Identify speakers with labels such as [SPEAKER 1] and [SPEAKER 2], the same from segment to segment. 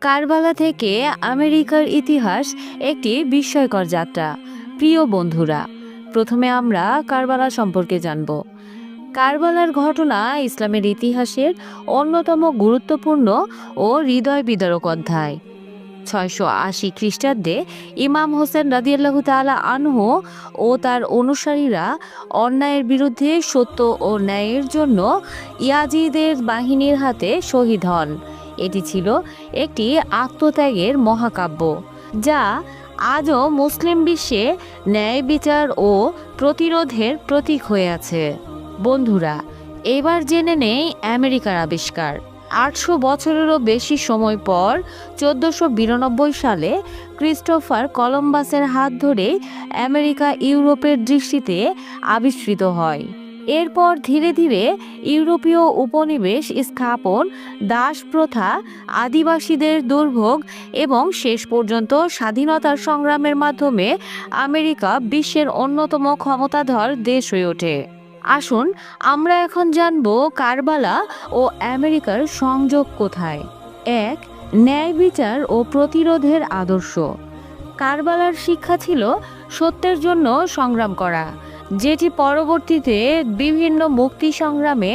[SPEAKER 1] কারবালা থেকে আমেরিকার ইতিহাস একটি বিস্ময়কর যাত্রা। প্রিয় বন্ধুরা, প্রথমে আমরা কারবালা সম্পর্কে জানব। কারবালার ঘটনা ইসলামের ইতিহাসের অন্যতম গুরুত্বপূর্ণ ও হৃদয় বিদারক অধ্যায়। ছয়শো আশি খ্রিস্টাব্দে ইমাম হোসেন রাদিয়াল্লাহু তাআলা আনহু ও তার অনুসারীরা অন্যায়ের বিরুদ্ধে সত্য ও ন্যায়ের জন্য ইয়াজিদের বাহিনীর হাতে শহীদ হন। এটি ছিল একটি আত্মত্যাগের মহাকাব্য, যা আজও মুসলিম বিশ্বে ন্যায় বিচার ও প্রতিরোধের প্রতীক হয়ে আছে। বন্ধুরা, এবার জেনে নেই আমেরিকার আবিষ্কার। আটশো বছরেরও বেশি সময় পর চোদ্দোশো বিরানব্বই সালে ক্রিস্টোফার কলম্বাসের হাত ধরে আমেরিকা ইউরোপের দৃষ্টিতে আবিষ্কৃত হয়। এরপর ধীরে ধীরে ইউরোপীয় উপনিবেশ স্থাপন দাস প্রথা আদিবাসীদের দুর্ভোগ এবং শেষ পর্যন্ত স্বাধীনতার সংগ্রামের মাধ্যমে আমেরিকা বিশ্বের অন্যতম ক্ষমতাধর দেশ হয়ে ওঠে। আসুন, আমরা এখন জানব কারবালা ও আমেরিকার সংযোগ কোথায়। এক, ন্যায় বিচার ও প্রতিরোধের আদর্শ। কারবালার শিক্ষা ছিল সত্যের জন্য সংগ্রাম করা। যেটি পরবর্তীতে বিভিন্ন মুক্তি সংগ্রামে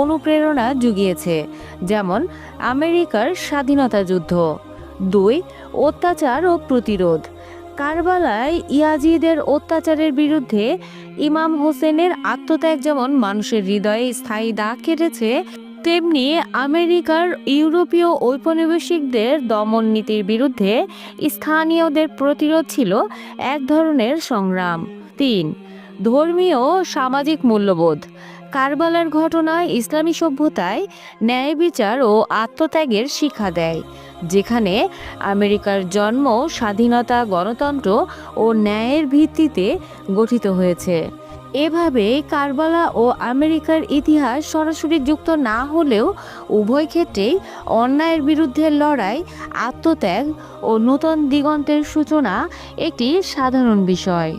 [SPEAKER 1] অনুপ্রেরণা জুগিয়েছে, যেমন আমেরিকার স্বাধীনতা যুদ্ধ। দুই, অত্যাচার ও প্রতিরোধ। কারবালায় ইয়াজিদের অত্যাচারের বিরুদ্ধে ইমাম হোসেনের আত্মত্যাগ যেমন মানুষের হৃদয়ে স্থায়ী দাগ কেটেছে, তেমনি আমেরিকার ইউরোপীয় ঔপনিবেশিকদের দমন নীতির বিরুদ্ধে স্থানীয়দের প্রতিরোধ ছিল এক ধরনের সংগ্রাম। তিন ধর্মীয় সামাজিক মূল্যবোধ। কারবালার ঘটনায় ইসলামী সভ্যতায় ন্যায় বিচার ও আত্মত্যাগের শিক্ষা দেয়, যেখানে আমেরিকার জন্ম, স্বাধীনতা, গণতন্ত্র ও ন্যায়ের ভিত্তিতে গঠিত হয়েছে। এভাবে কারবালা ও আমেরিকার ইতিহাস সরাসরি যুক্ত না হলেও উভয় ক্ষেত্রেই অন্যায়ের বিরুদ্ধে লড়াই, আত্মত্যাগ ও নূতন দিগন্তের সূচনা একটি সাধারণ বিষয়।